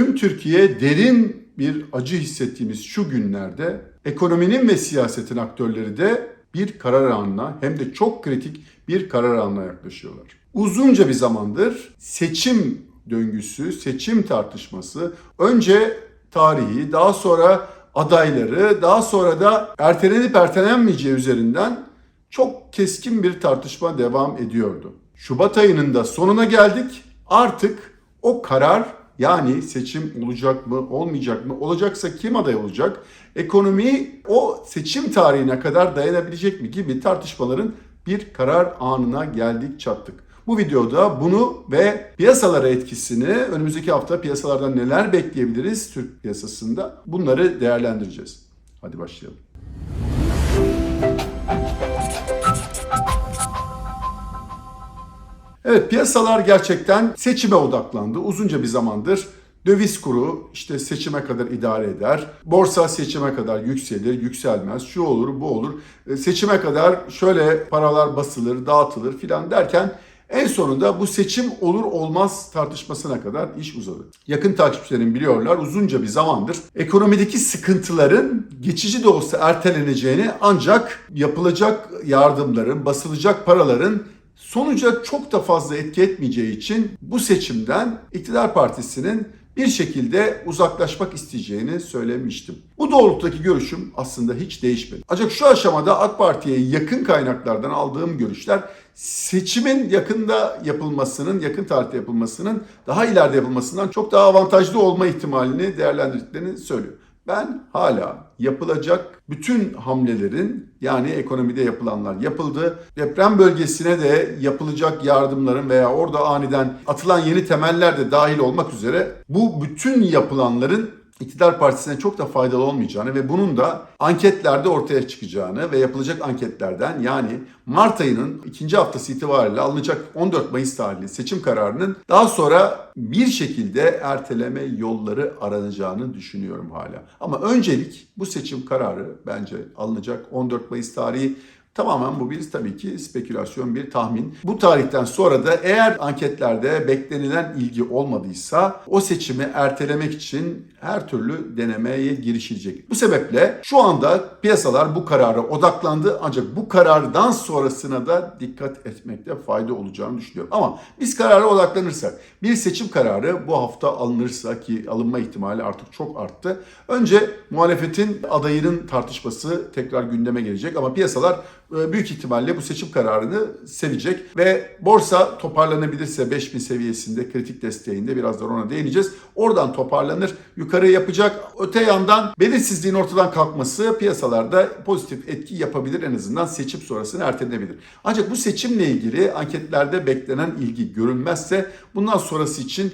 Tüm Türkiye derin bir acı hissettiğimiz şu günlerde ekonominin ve siyasetin aktörleri de bir karar anına hem de çok kritik bir karar anına yaklaşıyorlar. Uzunca bir zamandır seçim döngüsü, seçim tartışması önce tarihi, daha sonra adayları, daha sonra da ertelenip ertelenmeyeceği üzerinden çok keskin bir tartışma devam ediyordu. Şubat ayının da sonuna geldik. Artık o karar yani seçim olacak mı, olmayacak mı, olacaksa kim aday olacak, ekonomi o seçim tarihine kadar dayanabilecek mi gibi tartışmaların bir karar anına geldik çattık. Bu videoda bunu ve piyasalara etkisini, önümüzdeki hafta piyasalardan neler bekleyebiliriz Türk piyasasında bunları değerlendireceğiz. Hadi başlayalım. Evet piyasalar gerçekten seçime odaklandı. Uzunca bir zamandır döviz kuru işte seçime kadar idare eder. Borsa seçime kadar yükselir, yükselmez. Şu olur, bu olur. E, Seçime kadar şöyle paralar basılır, dağıtılır filan derken en sonunda bu seçim olur olmaz tartışmasına kadar iş uzadı. Yakın takipçilerim biliyorlar uzunca bir zamandır ekonomideki sıkıntıların geçici de olsa erteleneceğini ancak yapılacak yardımların, basılacak paraların sonuca çok da fazla etki etmeyeceği için bu seçimden iktidar partisinin bir şekilde uzaklaşmak isteyeceğini söylemiştim. Bu doğrultudaki görüşüm aslında hiç değişmedi. Ancak şu aşamada AK Parti'ye yakın kaynaklardan aldığım görüşler seçimin yakında yapılmasının, yakın tarihte yapılmasının daha ileride yapılmasından çok daha avantajlı olma ihtimalini değerlendirdiklerini söylüyor. Ben hala yapılacak bütün hamlelerin yani ekonomide yapılanlar yapıldı. Deprem bölgesine de yapılacak yardımların veya orada aniden atılan yeni temeller de dahil olmak üzere bu bütün yapılanların iktidar partisine çok da faydalı olmayacağını ve bunun da anketlerde ortaya çıkacağını ve yapılacak anketlerden yani Mart ayının ikinci haftası itibariyle alınacak 14 Mayıs tarihli seçim kararının daha sonra bir şekilde erteleme yolları aranacağını düşünüyorum hala. Ama öncelik bu seçim kararı bence alınacak 14 Mayıs tarihi Tamamen bu bir tabii ki spekülasyon, bir tahmin. Bu tarihten sonra da eğer anketlerde beklenilen ilgi olmadıysa o seçimi ertelemek için her türlü denemeye girişilecek. Bu sebeple şu anda piyasalar bu karara odaklandı ancak bu karardan sonrasına da dikkat etmekte fayda olacağını düşünüyorum. Ama biz karara odaklanırsak, bir seçim kararı bu hafta alınırsa ki alınma ihtimali artık çok arttı. Önce muhalefetin adayının tartışması tekrar gündeme gelecek ama piyasalar büyük ihtimalle bu seçim kararını sevecek ve borsa toparlanabilirse 5000 seviyesinde kritik desteğinde birazdan ona değineceğiz. Oradan toparlanır, yukarı yapacak. Öte yandan belirsizliğin ortadan kalkması piyasalarda pozitif etki yapabilir en azından seçim sonrasını ertelenebilir. Ancak bu seçimle ilgili anketlerde beklenen ilgi görünmezse bundan sonrası için e,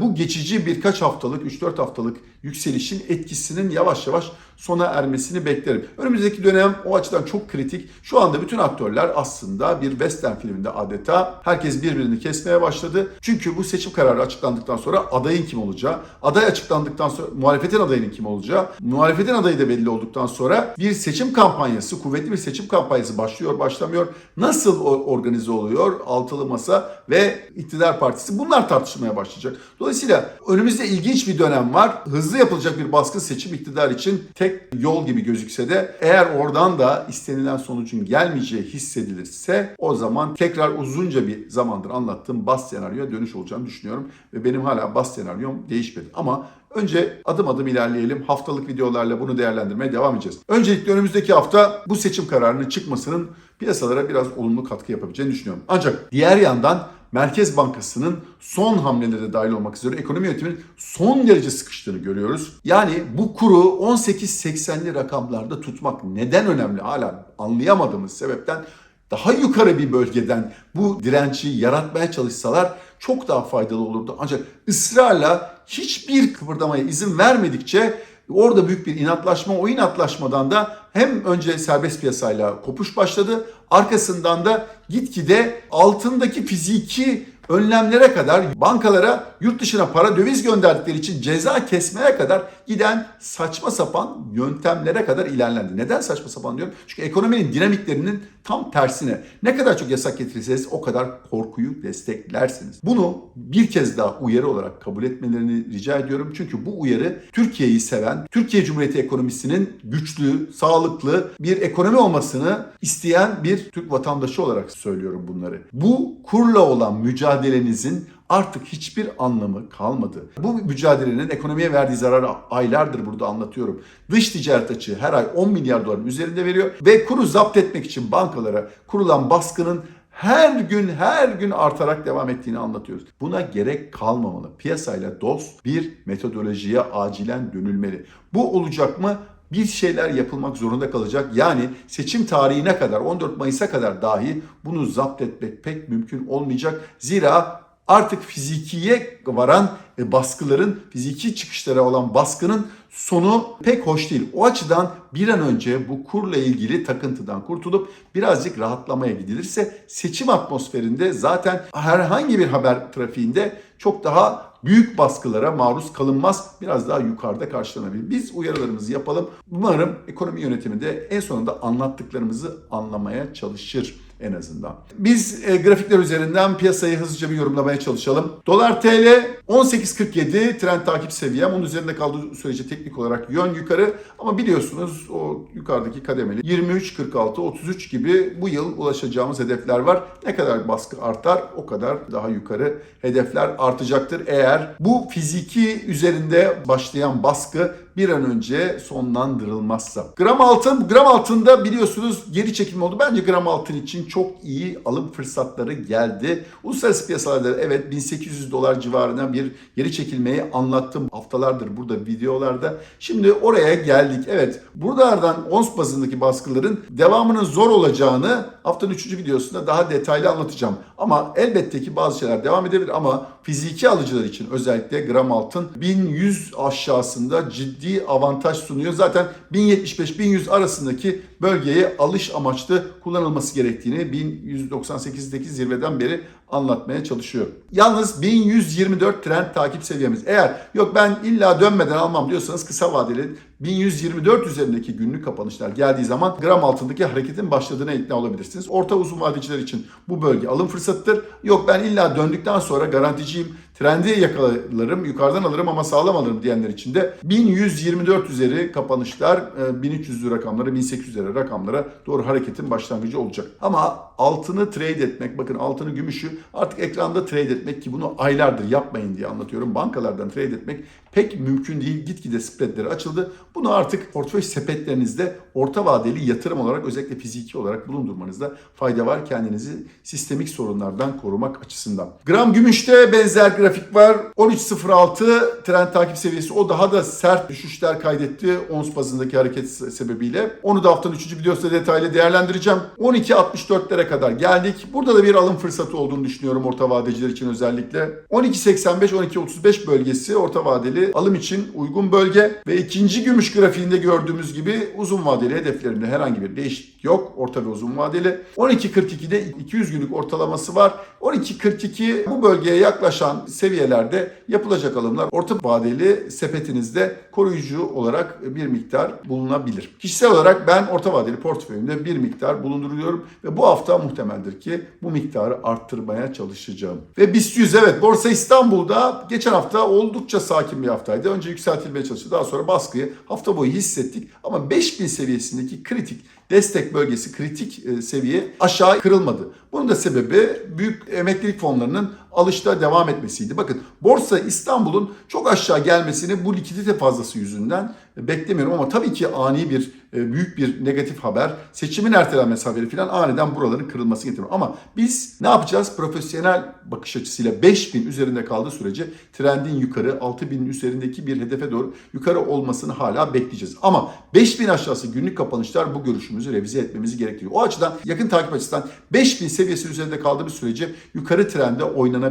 bu geçici birkaç haftalık, 3-4 haftalık yükselişin etkisinin yavaş yavaş sona ermesini beklerim. Önümüzdeki dönem o açıdan çok kritik. Şu anda bütün aktörler aslında bir western filminde adeta herkes birbirini kesmeye başladı. Çünkü bu seçim kararı açıklandıktan sonra adayın kim olacağı, aday açıklandıktan sonra muhalefetin adayının kim olacağı, muhalefetin adayı da belli olduktan sonra bir seçim kampanyası, kuvvetli bir seçim kampanyası başlıyor, başlamıyor. Nasıl organize oluyor? Altılı masa ve iktidar partisi bunlar tartışmaya başlayacak. Dolayısıyla önümüzde ilginç bir dönem var. Hızlı yapılacak bir baskın seçim iktidar için tek yol gibi gözükse de eğer oradan da istenilen sonucun gelmeyeceği hissedilirse o zaman tekrar uzunca bir zamandır anlattığım bas senaryoya dönüş olacağını düşünüyorum. Ve benim hala bas senaryom değişmedi. Ama Önce adım adım ilerleyelim. Haftalık videolarla bunu değerlendirmeye devam edeceğiz. Öncelikle önümüzdeki hafta bu seçim kararının çıkmasının piyasalara biraz olumlu katkı yapabileceğini düşünüyorum. Ancak diğer yandan Merkez Bankası'nın son hamlelere dahil olmak üzere ekonomi yönetiminin son derece sıkıştığını görüyoruz. Yani bu kuru 18.80'li rakamlarda tutmak neden önemli hala anlayamadığımız sebepten daha yukarı bir bölgeden bu direnci yaratmaya çalışsalar çok daha faydalı olurdu. Ancak ısrarla hiçbir kıpırdamaya izin vermedikçe orada büyük bir inatlaşma, o inatlaşmadan da hem önce serbest piyasayla kopuş başladı, arkasından da gitgide altındaki fiziki önlemlere kadar bankalara yurt dışına para döviz gönderdikleri için ceza kesmeye kadar giden saçma sapan yöntemlere kadar ilerlendi. Neden saçma sapan diyorum? Çünkü ekonominin dinamiklerinin Tam tersine ne kadar çok yasak getirirseniz o kadar korkuyu desteklersiniz. Bunu bir kez daha uyarı olarak kabul etmelerini rica ediyorum. Çünkü bu uyarı Türkiye'yi seven, Türkiye Cumhuriyeti ekonomisinin güçlü, sağlıklı bir ekonomi olmasını isteyen bir Türk vatandaşı olarak söylüyorum bunları. Bu kurla olan mücadelenizin artık hiçbir anlamı kalmadı. Bu mücadelenin ekonomiye verdiği zararı aylardır burada anlatıyorum. Dış ticaret açığı her ay 10 milyar doların üzerinde veriyor ve kuru zapt etmek için bankalara kurulan baskının her gün her gün artarak devam ettiğini anlatıyoruz. Buna gerek kalmamalı. Piyasayla dost bir metodolojiye acilen dönülmeli. Bu olacak mı? bir şeyler yapılmak zorunda kalacak. Yani seçim tarihine kadar 14 Mayıs'a kadar dahi bunu zapt etmek pek mümkün olmayacak. Zira artık fizikiye varan e, baskıların, fiziki çıkışlara olan baskının sonu pek hoş değil. O açıdan bir an önce bu kurla ilgili takıntıdan kurtulup birazcık rahatlamaya gidilirse seçim atmosferinde zaten herhangi bir haber trafiğinde çok daha büyük baskılara maruz kalınmaz. Biraz daha yukarıda karşılanabilir. Biz uyarılarımızı yapalım. Umarım ekonomi yönetimi de en sonunda anlattıklarımızı anlamaya çalışır en azından. Biz e, grafikler üzerinden piyasayı hızlıca bir yorumlamaya çalışalım. Dolar TL 18.47 trend takip seviyem. Onun üzerinde kaldığı sürece teknik olarak yön yukarı. Ama biliyorsunuz o yukarıdaki kademeli 23.46, 33 gibi bu yıl ulaşacağımız hedefler var. Ne kadar baskı artar o kadar daha yukarı hedefler artacaktır. Eğer bu fiziki üzerinde başlayan baskı bir an önce sonlandırılmazsa. Gram altın, gram altında biliyorsunuz geri çekilme oldu. Bence gram altın için çok iyi alım fırsatları geldi. Uluslararası piyasalarda evet 1800 dolar civarına bir geri çekilmeyi anlattım haftalardır burada videolarda. Şimdi oraya geldik. Evet buralardan ons bazındaki baskıların devamının zor olacağını haftanın 3. videosunda daha detaylı anlatacağım. Ama elbette ki bazı şeyler devam edebilir ama fiziki alıcılar için özellikle gram altın 1100 aşağısında ciddi avantaj sunuyor. Zaten 1075-1100 arasındaki bölgeye alış amaçlı kullanılması gerektiğini 1198'deki zirveden beri anlatmaya çalışıyor. Yalnız 1124 trend takip seviyemiz. Eğer yok ben illa dönmeden almam diyorsanız kısa vadeli 1124 üzerindeki günlük kapanışlar geldiği zaman gram altındaki hareketin başladığına ikna olabilirsiniz. Orta uzun vadeciler için bu bölge alım fırsatıdır. Yok ben illa döndükten sonra garanticiyim trendi yakalarım, yukarıdan alırım ama sağlam alırım diyenler için de 1124 üzeri kapanışlar 1300 rakamlara, 1800 üzeri rakamlara doğru hareketin başlangıcı olacak. Ama altını trade etmek, bakın altını gümüşü artık ekranda trade etmek ki bunu aylardır yapmayın diye anlatıyorum. Bankalardan trade etmek pek mümkün değil. Gitgide spreadleri açıldı. Bunu artık portföy sepetlerinizde orta vadeli yatırım olarak özellikle fiziki olarak bulundurmanızda fayda var. Kendinizi sistemik sorunlardan korumak açısından. Gram gümüşte benzer grafik var. 13.06 trend takip seviyesi. O daha da sert düşüşler kaydetti ons bazındaki hareket sebebiyle. Onu da haftanın 3. videosunda detaylı değerlendireceğim. 12.64'lere kadar geldik. Burada da bir alım fırsatı olduğunu düşünüyorum orta vadeciler için özellikle. 12.85-12.35 bölgesi orta vadeli alım için uygun bölge ve ikinci gümüş grafiğinde gördüğümüz gibi uzun vadeli hedeflerinde herhangi bir değişiklik yok. Orta ve uzun vadeli. 12.42'de 200 günlük ortalaması var. 12.42 bu bölgeye yaklaşan seviyelerde yapılacak alımlar orta vadeli sepetinizde koruyucu olarak bir miktar bulunabilir. Kişisel olarak ben orta vadeli portföyümde bir miktar bulunduruyorum ve bu hafta muhtemeldir ki bu miktarı arttırmaya çalışacağım. Ve BIST 100 evet Borsa İstanbul'da geçen hafta oldukça sakin bir haftaydı. Önce yükseltilmeye çalıştı. Daha sonra baskıyı hafta boyu hissettik. Ama 5000 seviyesindeki kritik destek bölgesi kritik e, seviye aşağı kırılmadı. Bunun da sebebi büyük emeklilik fonlarının alışta devam etmesiydi. Bakın Borsa İstanbul'un çok aşağı gelmesini bu likidite fazlası yüzünden beklemiyorum ama tabii ki ani bir e, büyük bir negatif haber, seçimin ertelenmesi haberi falan aniden buraların kırılması getiriyor. Ama biz ne yapacağız? Profesyonel bakış açısıyla 5000 üzerinde kaldığı sürece trendin yukarı 6000'in üzerindeki bir hedefe doğru yukarı olmasını hala bekleyeceğiz. Ama 5000 aşağısı günlük kapanışlar bu görüşümüzü revize etmemizi gerektiriyor. O açıdan yakın takip açısından 5000 seviyesi üzerinde kaldığımız sürece yukarı trende oynanabilir.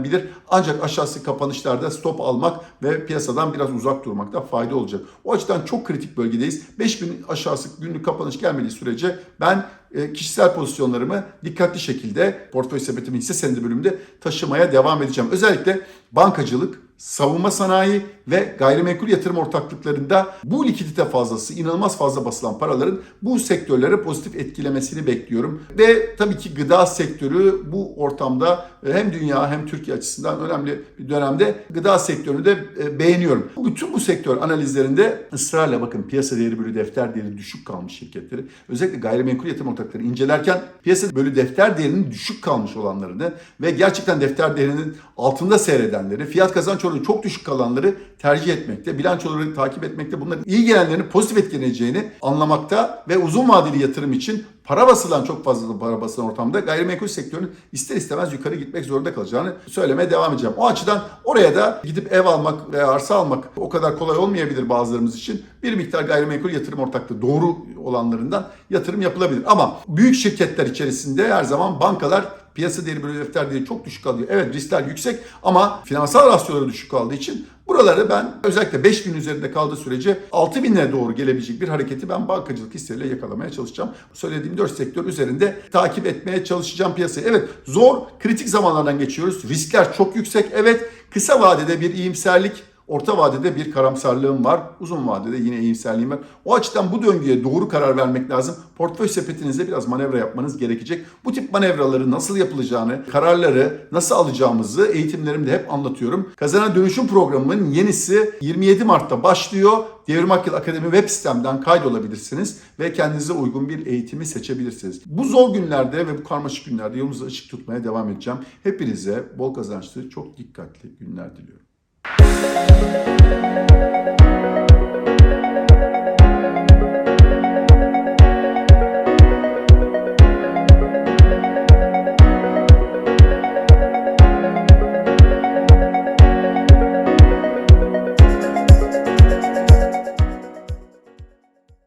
Ancak aşağısı kapanışlarda stop almak ve piyasadan biraz uzak durmakta fayda olacak. O açıdan çok kritik bölgedeyiz. 5000 aşağısı günlük kapanış gelmediği sürece ben e, kişisel pozisyonlarımı dikkatli şekilde portföy sepetimin hisse senedi bölümünde taşımaya devam edeceğim. Özellikle bankacılık, savunma sanayi ve gayrimenkul yatırım ortaklıklarında bu likidite fazlası, inanılmaz fazla basılan paraların bu sektörlere pozitif etkilemesini bekliyorum. Ve tabii ki gıda sektörü bu ortamda e, hem dünya hem Türkiye açısından önemli bir dönemde gıda sektörünü de e, beğeniyorum. Bütün bu sektör analizlerinde ısrarla bakın piyasa değeri bölü defter değeri düşük kalmış şirketleri. Özellikle gayrimenkul yatırım ortakları incelerken piyasa bölü defter değerinin düşük kalmış olanlarını ve gerçekten defter değerinin altında seyredenleri, fiyat kazanç oranı çok düşük kalanları tercih etmekte, bilançoları takip etmekte bunların iyi gelenlerin pozitif etkileyeceğini anlamakta ve uzun vadeli yatırım için para basılan çok fazla para basılan ortamda gayrimenkul sektörünün ister istemez yukarı gitmek zorunda kalacağını söylemeye devam edeceğim. O açıdan oraya da gidip ev almak veya arsa almak o kadar kolay olmayabilir bazılarımız için. Bir miktar gayrimenkul yatırım ortaklığı doğru olanlarından yatırım yapılabilir. Ama büyük şirketler içerisinde her zaman bankalar piyasa değeri bölü defter değeri çok düşük kalıyor. Evet riskler yüksek ama finansal rasyoları düşük kaldığı için buraları ben özellikle 5000 üzerinde kaldığı sürece 6000'lere doğru gelebilecek bir hareketi ben bankacılık hisseleriyle yakalamaya çalışacağım. Söylediğim 4 sektör üzerinde takip etmeye çalışacağım piyasayı. Evet zor kritik zamanlardan geçiyoruz. Riskler çok yüksek. Evet kısa vadede bir iyimserlik Orta vadede bir karamsarlığım var. Uzun vadede yine iyimserliğim var. O açıdan bu döngüye doğru karar vermek lazım. Portföy sepetinizde biraz manevra yapmanız gerekecek. Bu tip manevraları nasıl yapılacağını, kararları nasıl alacağımızı eğitimlerimde hep anlatıyorum. Kazanan Dönüşüm programının yenisi 27 Mart'ta başlıyor. Devrim Akıl Akademi web sitemden kaydolabilirsiniz ve kendinize uygun bir eğitimi seçebilirsiniz. Bu zor günlerde ve bu karmaşık günlerde yolunuzu ışık tutmaya devam edeceğim. Hepinize bol kazançlı, çok dikkatli günler diliyorum. Thank you.